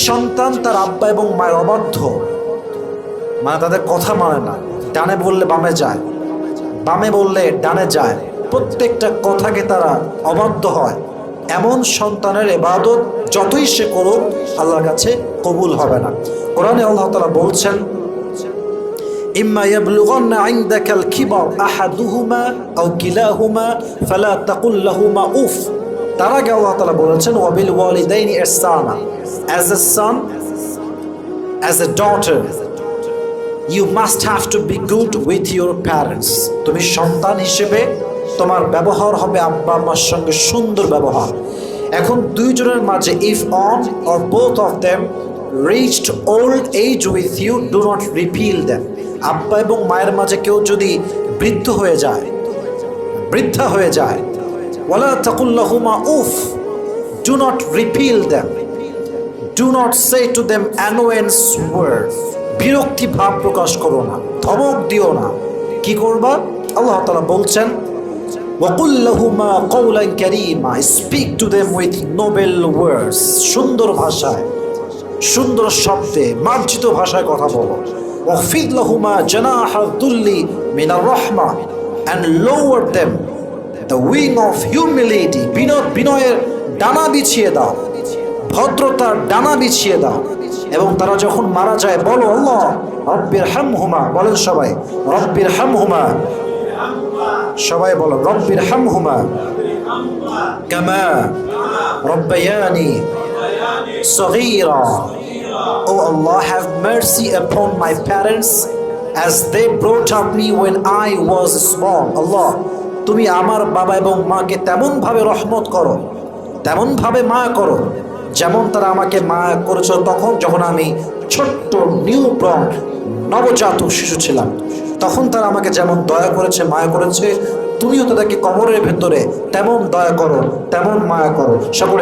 সন্তান তার আব্বা এবং মায়ের অবাধ্য মানে তাদের কথা মানে না ডানে বললে বামে যায় বামে বললে ডানে যায় প্রত্যেকটা কথাকে তারা অবাধ্য হয় এমন সন্তানের এবাদত যতই সে করুক আল্লাহর কাছে কবুল হবে না কোরআনে আল্লাহ তালা বলছেন إما يبلغن عندك الكبر أحدهما أو كلاهما فلا تقل لهما أف তার আগে আল্লাহ তালা বলেছেন, ওয়াবিল ওয়ালিদাইন ইহসানা। As a son, as a daughter, you must have to be good with your parents তুমি সন্তান হিসেবে তোমার ব্যবহার হবে আব্বা আম্মার সঙ্গে সুন্দর ব্যবহার। এখন দুইজনের মাঝে if one or both of them reached old age with you do not repel them আব্বা এবং মায়ের মাঝে কেউ যদি বৃদ্ধ হয়ে যায়, বৃদ্ধা হয়ে যায় ওয়ালা তাকুল্লাহুমা উফ do not repel them do not say to them annoyance বিরক্তি ভাব প্রকাশ করো না, ধমক দিও না। কি করবা? আল্লাহ তালা বলছেন, ওয়াকুল্লাহুমা কৌলান কারীমা speak to them with noble words সুন্দর ভাষায়, সুন্দর শব্দে, মার্জিত ভাষায় কথা বলো। ওয়াফিদ লাহুমা জানাহা দুল্লি মিনার রহমা and lower them the wing of humility বিনয় বিনয়ের ডানা বিছিয়ে দাও। ভদ্রতার ডানা বিছিয়ে দাও। এবং তারা যখন মারা যায়, বলো, আল্লাহ, রব্বির হাম হুমা বলেন সবাই, রব্বের হাম হুমা সবাই বলো, রব্বের হাম হুমা কামা রব্বায়ানি সগীরা। O Allah have mercy upon my parents as they brought up me when I was small. Allah তুমি আমার বাবা এবং মাকে তেমন ভাবে রহমত করো, তেমনভাবে মায়া করো, যেমন তারা আমাকে মায়া করেছিল তখন যখন আমি ছোট্ট নিউ ব্রন নবজাতক শিশু ছিলাম। তখন তারা আমাকে যেমন দয়া করেছে, মায়া করেছে, তুমিও তাদেরকে কবরের ভেতরে তেমন দয়া করো, তেমন মায়া করো। সকলে